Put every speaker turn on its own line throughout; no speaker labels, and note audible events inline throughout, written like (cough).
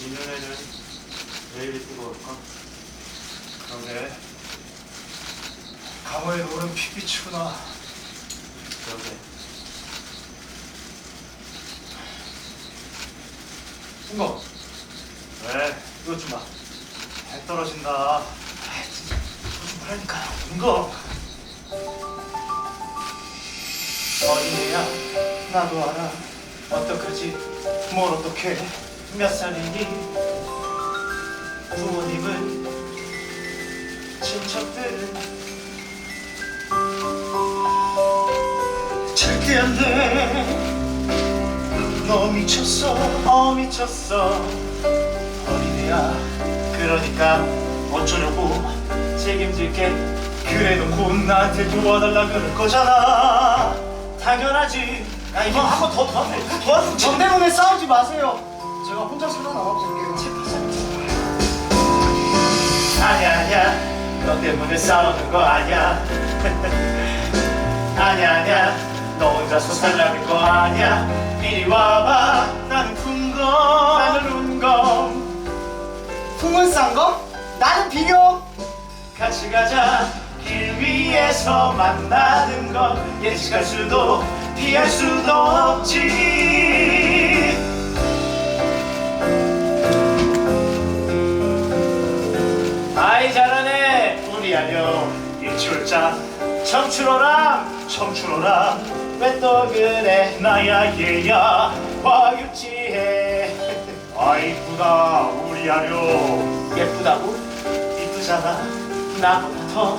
이 눈에는 왜 이리 뜨거울까?
그러게 강호의 노는 핏빛이구나.
그러게
승거
왜?
이것 좀봐. 해 떨어진다. 아 진짜. 이거 좀 보라니까요 승거 어린애야 나도 알아. 어떡하지? 뭘 어떡해 몇 살이니 부모님은 친척들은 절대 안돼 너 미쳤어 어 미쳤어. 어린애야 그러니까 어쩌려고 책임질게. 그래놓고 나한테 도와달라 그럴 거잖아. 당연하지. 야 이거 한 번 더 도와줘
때문에 싸우지 마세요. 제가 혼자 살아남아 볼게요.
아니야 아니야. 너 때문에 싸우는 거 아니야. (laughs) 아니야 아니야. 너 혼자서 살라는 거 아니야. 이리 와봐. 나는 궁금 나는 운검
풍은 싼 거? 나는 비교.
같이 가자. 길 위에서 만나는 건 예측할 수도 피할 수도 없지 출자 청춘호랑 청춘호랑 왜또 그래 나야 얘야 와 유치해 아 이쁘다 우리 아녀 예쁘다고? 이쁘잖아 나보다 더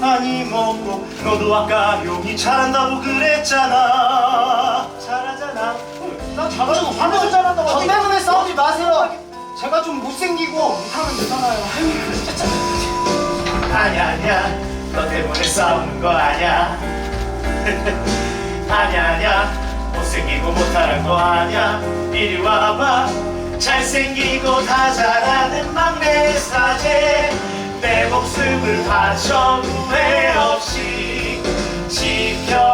많이 먹고 너도 아까 용이 잘한다고 그랬잖아 잘하잖아
나거 화내서 잘한다고. 저 때문에 싸우지 마세요. 제가 좀 못생기고 하면 되잖아요.
아니야 아니야 너 때문에 싸우는 거 아니야? (laughs) 아니야 아니야. 못생기고 못하는 거 아니야. 이리 와봐. 잘생기고 다 잘하는 막내 사제. 내 목숨을 바쳐 후회 없이 지켜야